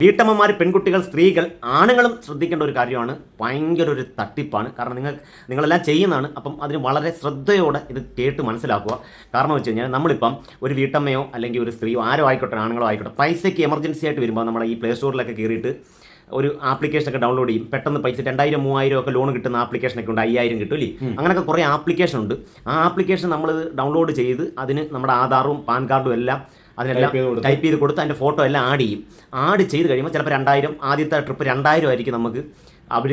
വീട്ടമ്മമാർ പെൺകുട്ടികൾ സ്ത്രീകൾ ആണുങ്ങളും ശ്രദ്ധിക്കേണ്ട ഒരു കാര്യമാണ്. ഭയങ്കര ഒരു തട്ടിപ്പാണ്. കാരണം നിങ്ങൾ നിങ്ങളെല്ലാം ചെയ്യുന്നതാണ്. അപ്പം അതിന് വളരെ ശ്രദ്ധയോടെ ഇത് കേട്ട് മനസ്സിലാക്കുക. കാരണം വെച്ച് കഴിഞ്ഞാൽ നമ്മളിപ്പം ഒരു വീട്ടമ്മയോ അല്ലെങ്കിൽ ഒരു സ്ത്രീയോ ആരോ ആയിക്കോട്ടെ ആണുങ്ങളോ ആയിക്കോട്ടെ പൈസയ്ക്ക് എമർജൻസി ആയിട്ട് വരുമ്പോൾ നമ്മളെ ഈ പ്ലേ സ്റ്റോറിലൊക്കെ കയറിയിട്ട് ഒരു ആപ്ലിക്കേഷൻ ഒക്കെ ഡൗൺലോഡ് ചെയ്യും. പെട്ടെന്ന് പൈസ രണ്ടായിരം മൂവായിരം ഒക്കെ ലോൺ കിട്ടുന്ന ആപ്ലിക്കേഷൻ ഒക്കെ ഉണ്ട്. അയ്യായിരം കിട്ടും അല്ലേ? അങ്ങനെയൊക്കെ കുറേ ആപ്ലിക്കേഷൻ ഉണ്ട്. ആ ആപ്ലിക്കേഷൻ നമ്മൾ ഡൗൺലോഡ് ചെയ്ത് അതിന് നമ്മുടെ ആധാറും പാൻ കാർഡും എല്ലാം അതിനെല്ലാം. ടൈപ്പ് ചെയ്ത് കൊടുത്ത് അതിന്റെ ഫോട്ടോ എല്ലാം ആഡ് ചെയ്യും ആഡ് ചെയ്ത് കഴിയുമ്പോൾ ചിലപ്പോൾ രണ്ടായിരം ആദ്യത്തെ ട്രിപ്പ് രണ്ടായിരം ആയിരിക്കും നമുക്ക് അവർ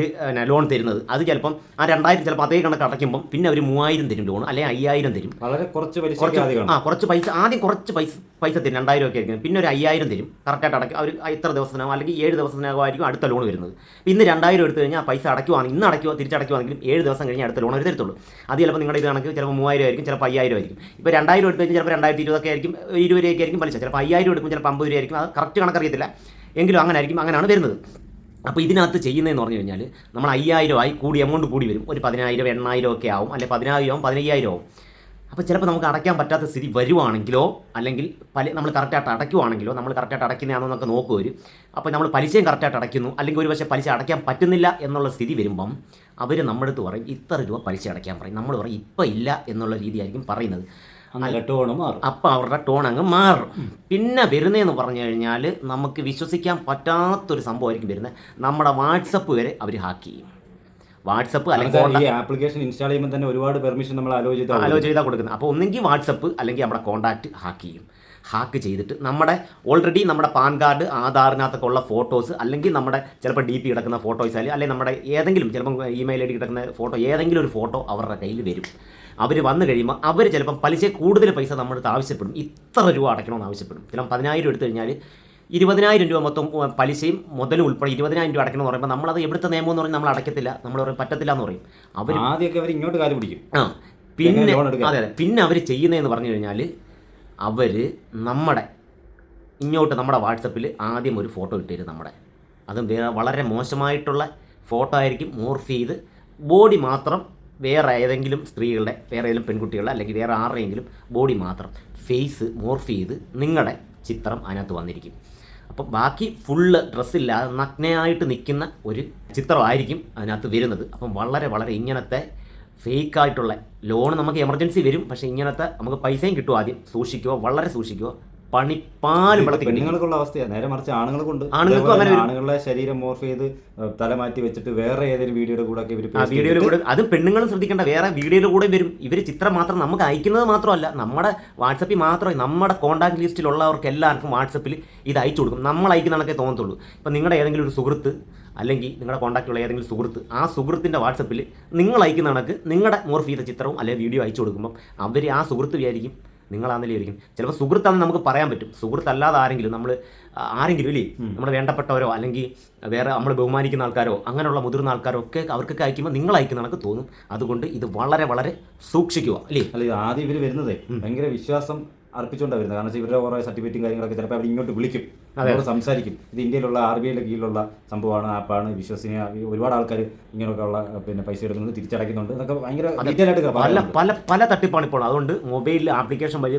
ലോൺ തരുന്നത്. അത് ചിലപ്പം ആ രണ്ടായിരം ചിലപ്പോൾ അതേ കണക്ക് അടയ്ക്കുമ്പം പിന്നെ അവർ മൂവായിരം തരും ലോൺ അല്ലെങ്കിൽ അയ്യായിരം തരും. വളരെ കുറച്ച് പലിശ കുറച്ച് ആ കുറച്ച് പൈസ ആദ്യം കുറച്ച് പൈസ പൈസ തരും രണ്ടായിരം ഒക്കെ ആയിരിക്കും. പിന്നെ ഒരു അയ്യായിരം തരും കറക്റ്റായിട്ട് അടയ്ക്കും അവർ ഇത്ര ദിവസത്തിനകം അല്ലെങ്കിൽ ഏഴ് ദിവസത്തിനകം ആയിരിക്കും അടുത്ത ലോൺ വരുന്നത്. ഇന്ന് രണ്ടായിരം എടുത്തു കഴിഞ്ഞാൽ പൈസ അടയ്ക്കുവാണെങ്കിൽ ഇന്ന് അടയ്ക്കുക തിരിച്ചടയ്ക്കുവാണെങ്കിലും ഏഴ് ദിവസം കഴിഞ്ഞ് അടുത്ത ലോൺ അവർ തരത്തുള്ളൂ. അത് ചിലപ്പോൾ നിങ്ങളുടെ ഇത് കണക്ക് ചിലപ്പോൾ മൂവായിരം ആയിരിക്കും ചിലപ്പോൾ അയ്യായിരം ആയിരിക്കും. ഇപ്പോൾ രണ്ടായിരം എടുത്തു കഴിഞ്ഞാൽ ചിലപ്പോൾ രണ്ടായിരത്തി ഇരുപതൊക്കെ ആയിരിക്കും ഇരുപത് രൂപയൊക്കെ ആയിരിക്കും പലിശ. ചിലപ്പോൾ അയ്യായിരം എടുക്കും ചിലപ്പോൾ അമ്പത് രൂപ ആയിരിക്കും. അത് കറക്റ്റ് കണക്കറിയത്തില്ല. എങ്കിലും അങ്ങനെ ആയിരിക്കും അങ്ങനെയാണ് വരുന്നത്. അപ്പോൾ ഇതിനകത്ത് ചെയ്യുന്നതെന്ന് പറഞ്ഞു കഴിഞ്ഞാൽ നമ്മൾ അയ്യായിരം ആയി കൂടി എമൗണ്ട് കൂടി വരും. ഒരു പതിനായിരം എണ്ണായിരം ഒക്കെ ആവും. അല്ലെങ്കിൽ പതിനായിരം ആവും പതിനയ്യായിരം ആവും. അപ്പോൾ ചിലപ്പോൾ നമുക്ക് അടയ്ക്കാൻ പറ്റാത്ത സ്ഥിതി വരുവാണെങ്കിലോ അല്ലെങ്കിൽ പല നമ്മൾ കറക്റ്റായിട്ട് അടയ്ക്കുവാണെങ്കിലോ നമ്മൾ കറക്റ്റായിട്ട് അടയ്ക്കുന്നതാണോ എന്നൊക്കെ നോക്കുക വരും അപ്പോൾ നമ്മൾ പലിശയും കറക്റ്റായിട്ട് അടയ്ക്കുന്നു. അല്ലെങ്കിൽ ഒരു പക്ഷേ പലിശ അടയ്ക്കാൻ പറ്റുന്നില്ല എന്നുള്ള സ്ഥിതി വരുമ്പം അവർ നമ്മുടെ അടുത്ത് പറയും ഇത്ര രൂപ പലിശ അടയ്ക്കാൻ പറയും. നമ്മൾ പറയും ഇപ്പം ഇല്ല എന്നുള്ള രീതിയായിരിക്കും പറയുന്നത്. അങ്ങനെ ടോൺ മാറും. അപ്പോൾ അവരുടെ ടോൺ അങ്ങ് മാറും. പിന്നെ വരുന്നതെന്ന് പറഞ്ഞു കഴിഞ്ഞാൽ നമുക്ക് വിശ്വസിക്കാൻ പറ്റാത്തൊരു സംഭവമായിരിക്കും വരുന്നത്. നമ്മുടെ വാട്സപ്പ് വരെ അവർ ഹാക്ക് ചെയ്യും. വാട്സപ്പ് അല്ലെങ്കിൽ ഈ ആപ്ലിക്കേഷൻ ഇൻസ്റ്റാൾ ചെയ്യുമ്പോൾ തന്നെ ഒരുപാട് പെർമിഷൻ നമ്മൾ അലോ ചെയ്ത് അലോ ചെയ്താൽ കൊടുക്കുന്നത്. അപ്പോൾ ഒന്നെങ്കിൽ വാട്സപ്പ് അല്ലെങ്കിൽ നമ്മുടെ കോൺടാക്റ്റ് ഹാക്ക് ചെയ്യും. ഹാക്ക് ചെയ്തിട്ട് നമ്മുടെ ഓൾറെഡി നമ്മുടെ പാൻ കാർഡ് ആധാറിനകത്തൊക്കെ ഉള്ള ഫോട്ടോസ് അല്ലെങ്കിൽ നമ്മുടെ ചിലപ്പോൾ ഡി പി കിടക്കുന്ന ഫോട്ടോസ് അല്ലെങ്കിൽ നമ്മുടെ ഏതെങ്കിലും ചിലപ്പം ഇമെയിൽ ഐ ഡി കിടക്കുന്ന ഫോട്ടോ ഏതെങ്കിലും ഒരു ഫോട്ടോ അവരുടെ കയ്യിൽ വരും. അവർ വന്നു കഴിയുമ്പോൾ അവർ ചിലപ്പം പലിശ കൂടുതൽ പൈസ നമ്മുടെ ആവശ്യപ്പെടും. ഇത്ര രൂപ അടയ്ക്കണമെന്ന് ആവശ്യപ്പെടും. ചിലപ്പം പതിനായിരം എടുത്തു കഴിഞ്ഞാൽ ഇരുപതിനായിരം രൂപ മൊത്തം പലിശയും മുതലും ഉൾപ്പെടെ ഇരുപതിനായിരം രൂപ അടയ്ക്കണം അടയ്ക്കണമെന്ന് പറയുമ്പോൾ നമ്മളത് എവിടുത്തെ നിയമം എന്ന് പറഞ്ഞാൽ നമ്മൾ അടയ്ക്കത്തില്ല. നമ്മൾ പറയും പറ്റത്തില്ല എന്ന് പറയും. അവർ ആദ്യമൊക്കെ അവർ ഇങ്ങോട്ട് കാര്യം പിടിക്കും. ആ. പിന്നെ? അതെ അതെ. പിന്നെ അവർ ചെയ്യുന്നതെന്ന് പറഞ്ഞു കഴിഞ്ഞാൽ അവർ നമ്മുടെ ഇങ്ങോട്ട് നമ്മുടെ വാട്സപ്പിൽ ആദ്യം ഒരു ഫോട്ടോ ഇട്ടുതരും നമ്മുടെ. അതും വളരെ മോശമായിട്ടുള്ള ഫോട്ടോ ആയിരിക്കും മോർഫ് ചെയ്ത് ബോഡി മാത്രം വേറെ ഏതെങ്കിലും സ്ത്രീകളുടെ വേറെ ഏതെങ്കിലും പെൺകുട്ടികളുടെ അല്ലെങ്കിൽ വേറെ ആരുടെയെങ്കിലും ബോഡി മാത്രം ഫേസ് മോർഫ് ചെയ്ത് നിങ്ങളുടെ ചിത്രം അതിനകത്ത് വന്നിരിക്കും. അപ്പം ബാക്കി ഫുള്ള് ഡ്രസ്സില്ലാതെ നഗ്നയായിട്ട് നിൽക്കുന്ന ഒരു ചിത്രമായിരിക്കും അതിനകത്ത് വരുന്നത്. അപ്പം വളരെ വളരെ ഇങ്ങനത്തെ ഫേക്ക് ആയിട്ടുള്ള ലോൺ നമുക്ക് എമർജൻസി വരും. പക്ഷേ ഇങ്ങനത്തെ നമുക്ക് പൈസയും കിട്ടും ആദ്യം. സൂക്ഷിക്കുക വളരെ സൂക്ഷിക്കുക. പണിപ്പാലും പെണ്ണുങ്ങൾക്കുള്ള അവസ്ഥയാണ് നേരെ മറിച്ച് ആണുങ്ങൾക്കുണ്ട് ആണുങ്ങൾക്കും അങ്ങനെ. ആണുങ്ങളുടെ ശരീരം മോർഫ് ചെയ്ത് തല മാറ്റി വെച്ചിട്ട് വേറെ ഏതെങ്കിലും വീഡിയോയുടെ കൂടെ ഒക്കെ ഇവർ ആ കൂടെ അത് പെണ്ണുങ്ങളും ശ്രദ്ധിക്കേണ്ട വേറെ വീഡിയോയുടെ കൂടെ വരും. ഇവർ ചിത്രം മാത്രം നമുക്ക് അയക്കുന്നത് മാത്രമല്ല നമ്മുടെ വാട്സപ്പിൽ മാത്രമേ നമ്മുടെ കോൺടാക്ട് ലിസ്റ്റിലുള്ളവർക്ക് എല്ലാവർക്കും വാട്സപ്പിൽ ഇത് അയച്ചു കൊടുക്കും. നമ്മൾ അയക്കുന്നതൊക്കെ തോന്നത്തുള്ളൂ. ഇപ്പം നിങ്ങളുടെ ഏതെങ്കിലും ഒരു സുഹൃത്ത് അല്ലെങ്കിൽ നിങ്ങളുടെ കോൺടാക്റ്റുള്ള ഏതെങ്കിലും സുഹൃത്ത് ആ സുഹൃത്തിന്റെ വാട്സപ്പിൽ നിങ്ങൾ അയക്കുന്ന കണക്ക് നിങ്ങളുടെ മോർഫ് ചെയ്ത ചിത്രവും അല്ലെങ്കിൽ വീഡിയോ അയച്ചു കൊടുക്കുമ്പം അവർ ആ സുഹൃത്ത് വിചാരിക്കും നിങ്ങളാണെന്നല്ലേ ആയിരിക്കും ചിലപ്പോൾ സുഹൃത്താണെന്ന് നമുക്ക് പറയാൻ പറ്റും. സുഹൃത്തല്ലാതെ ആരെങ്കിലും നമ്മൾ ആരെങ്കിലും ഇല്ലേ? നമ്മുടെ വേണ്ടപ്പെട്ടവരോ അല്ലെങ്കിൽ വേറെ നമ്മൾ ബഹുമാനിക്കുന്ന ആൾക്കാരോ അങ്ങനെയുള്ള മുതിർന്ന ആൾക്കാരോ ഒക്കെ അവർക്കൊക്കെ അയക്കുമ്പോൾ നിങ്ങൾ അയക്കുന്ന കണക്ക് തോന്നും. അതുകൊണ്ട് ഇത് വളരെ വളരെ സൂക്ഷിക്കുക അല്ലേ അല്ല ആദ്യം ഇവർ വരുന്നത് ഭയങ്കര വിശ്വാസം അർപ്പിച്ചുകൊണ്ടാണ് വരുന്നത്. കാരണം വെച്ചാൽ ഇവരുടെ കുറേ സർട്ടിഫിക്കറ്റും കാര്യങ്ങളൊക്കെ ചിലപ്പോൾ അവർ ഇങ്ങോട്ട് വിളിക്കും. അവരോട് സംസാരിക്കും. ഇത് ഇന്ത്യയിലുള്ള ആർ ബി ഐയുടെ കീഴിലുള്ള സംഭവമാണ് ആപ്പാണ് വിശ്വസനീയ ഒരുപാട് ആൾക്കാർ ഇങ്ങനെയൊക്കെ ഉള്ള പിന്നെ പൈസ എടുക്കുന്നുണ്ട് തിരിച്ചടയ്ക്കുന്നുണ്ട്. എന്നൊക്കെ ഭയങ്കര ഡീറ്റെയിൽ ആയിട്ട് പല പല പല തട്ടിപ്പാണ് ഇപ്പോൾ. അതുകൊണ്ട് മൊബൈലിൽ ആപ്ലിക്കേഷൻ വഴി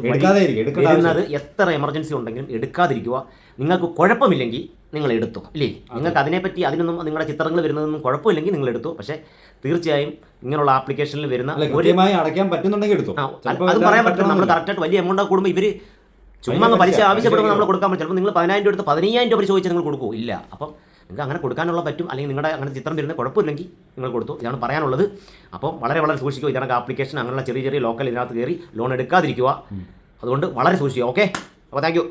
എടുക്കുന്നത് എത്ര എമർജൻസി ഉണ്ടെങ്കിലും എടുക്കാതിരിക്കുക. നിങ്ങൾക്ക് കുഴപ്പമില്ലെങ്കിൽ നിങ്ങൾ എടുത്തു ഇല്ലേ? നിങ്ങൾക്ക് അതിനെപ്പറ്റി അതിനൊന്നും നിങ്ങളുടെ ചിത്രങ്ങൾ വരുന്നതൊന്നും കുഴപ്പമില്ലെങ്കിൽ നിങ്ങൾ എടുത്തു. പക്ഷേ തീർച്ചയായും ഇങ്ങനെയുള്ള ആപ്ലിക്കേഷനിൽ വരുന്ന അടയ്ക്കാൻ പറ്റുന്നുണ്ടെങ്കിൽ എടുത്തു. അത് പറയാൻ പറ്റില്ല. നമ്മൾ. കറക്റ്റായിട്ട് വലിയ എമൗണ്ട് കൂടുമ്പോൾ ഇവർ ചുമ്മാ പലിശ ആവശ്യപ്പെടുമ്പോൾ നമ്മൾ കൊടുക്കാൻ പറ്റും ചിലപ്പോൾ നിങ്ങൾ പതിനായിരം രൂപ എടുത്ത് പതിനയ്യായിരം രൂപ ചോദിച്ചാൽ നിങ്ങൾ കൊടുക്കുമോ ഇല്ല. അപ്പം നിങ്ങൾക്ക് അങ്ങനെ കൊടുക്കാനുള്ള പറ്റും. അല്ലെങ്കിൽ നിങ്ങളുടെ അങ്ങനെ ചിത്രം വരുന്ന കുഴപ്പമില്ലെങ്കിൽ നിങ്ങൾ കൊടുത്തു. ഇതാണ് പറയാനുള്ളത്. അപ്പോൾ വളരെ വളരെ സൂക്ഷിക്കുക. ഇതാണ് ആപ്ലിക്കേഷൻ അങ്ങനെയുള്ള ചെറിയ ചെറിയ ലോക്കൽ ഇതിനകത്ത് കയറി ലോൺ എടുക്കാതിരിക്കുക. അതുകൊണ്ട് വളരെ സൂക്ഷിക്കുക. ഓക്കെ അപ്പോൾ താങ്ക്